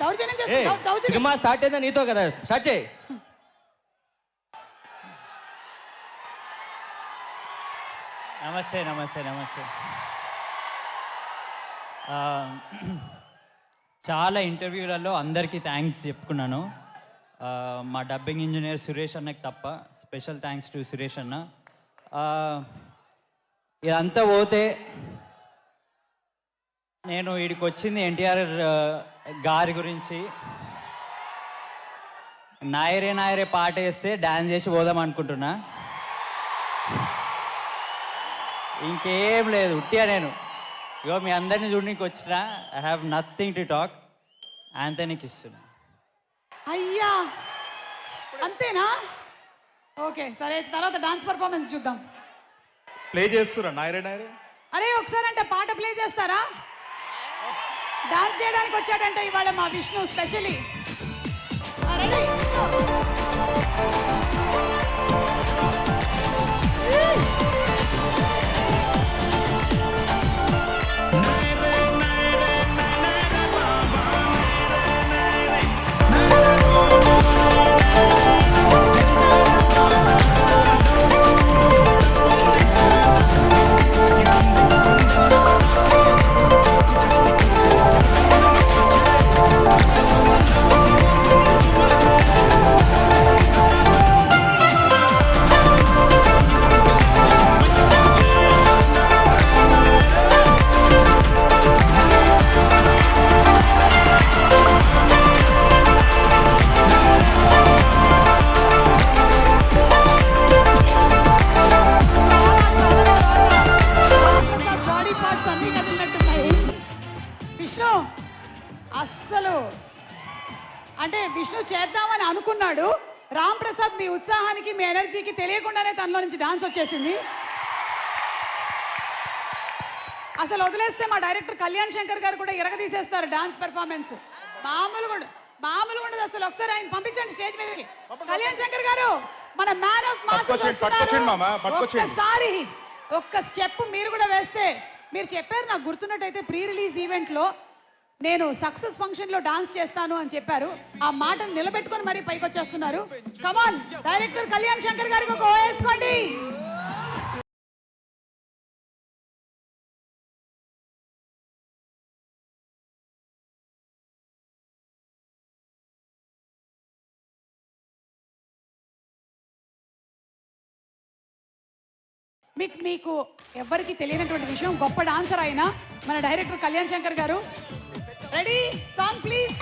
దౌర్జన్యం ఏ చేస్తా దౌ- దౌర్జన్యం. సినిమా స్టార్ట్ అయిందా నీతో కదా? స్టార్ట్ చేయి. నమస్తే నమస్తే నమస్తే. ఆ, చాలా ఇంటర్వ్యూలలో అందరికీ థ్యాంక్స్ చెప్పుకున్నాను. ఆ, మా డబ్బింగ్ ఇంజనీర్ సురేష్ అన్నకి తప్ప స్పెషల్ థ్యాంక్స్ టు సురేష్ అన్న. ఆ, ఇదంతా పోతే నేను వీడికి వచ్చింది ఎన్టీఆర్ గారి గురించి. నాయరే నాయరే పాట వేస్తే డాన్స్ చేసి పోదాం అనుకుంటున్నా. ఇంకేం లేదు ఉట్టిగా నేను. ఇగో మీ అందరిని చూడడానికి వచ్చిన I have nothing to talk ఆంథనీకి ఇస్తున్నా. అయ్యా! అంతేనా? ఓకే సరే తర్వాత డాన్స్ పర్ఫార్మెన్స్ చూద్దాం. ప్లే చేస్తురా నాయరే నాయరే? అరే ఒకసారి అంటే పాట ప్లే చేస్తారా? డాన్స్ చేయడానికి వచ్చాడంటే ఇవాళ మా విష్ణు స్పెషలీ విష్ణు. అస్సలు. అంటే విష్ణు చేద్దామని అనుకున్నాడు. రామ్ ప్రసాద్ మీ ఉత్సాహానికి మీ ఎనర్జీకి తెలియకుండానే తనలో నుంచి డాన్స్ వచ్చేసింది. అసలు వదిలేస్తే మా డైరెక్టర్ కళ్యాణ్ శంకర్ గారు కూడా ఇరగదీసేస్తారు డాన్స్ పెర్ఫార్మెన్స్. మామూలుగా ఉండ- మామూలుగా ఉండదు అసలు ఒకసారి ఆయన పంపించండి స్టేజ్ మీదకి. కళ్యాణ్ శంకర్ గారు మన మ్యాన్ ఆఫ్ పట్టుకొచ్చేయండి. ఒక్కసారి ఒక్క స్టెప్ మీరు కూడా వేస్తే మీరు చెప్పారు నాకు గుర్తున్నట్టయితే ప్రీ రిలీజ్ ఈవెంట్లో నేను సక్సెస్ ఫంక్షన్లో డాన్స్ చేస్తాను అని చెప్పారు. ఆ మాటను నిలబెట్టుకొని మరీ పైకి వచ్చేస్తున్నారు కమాన్ డైరెక్టర్ కళ్యాణ్ శంకర్ గారికి ఒక వేసుకోండి. మీకు మీకు ఎవరికి తెలియనటువంటి విషయం గొప్ప డాన్సర్ అయిన మన డైరెక్టర్ కళ్యాణ్ శంకర్ గారు. Ready? Song please.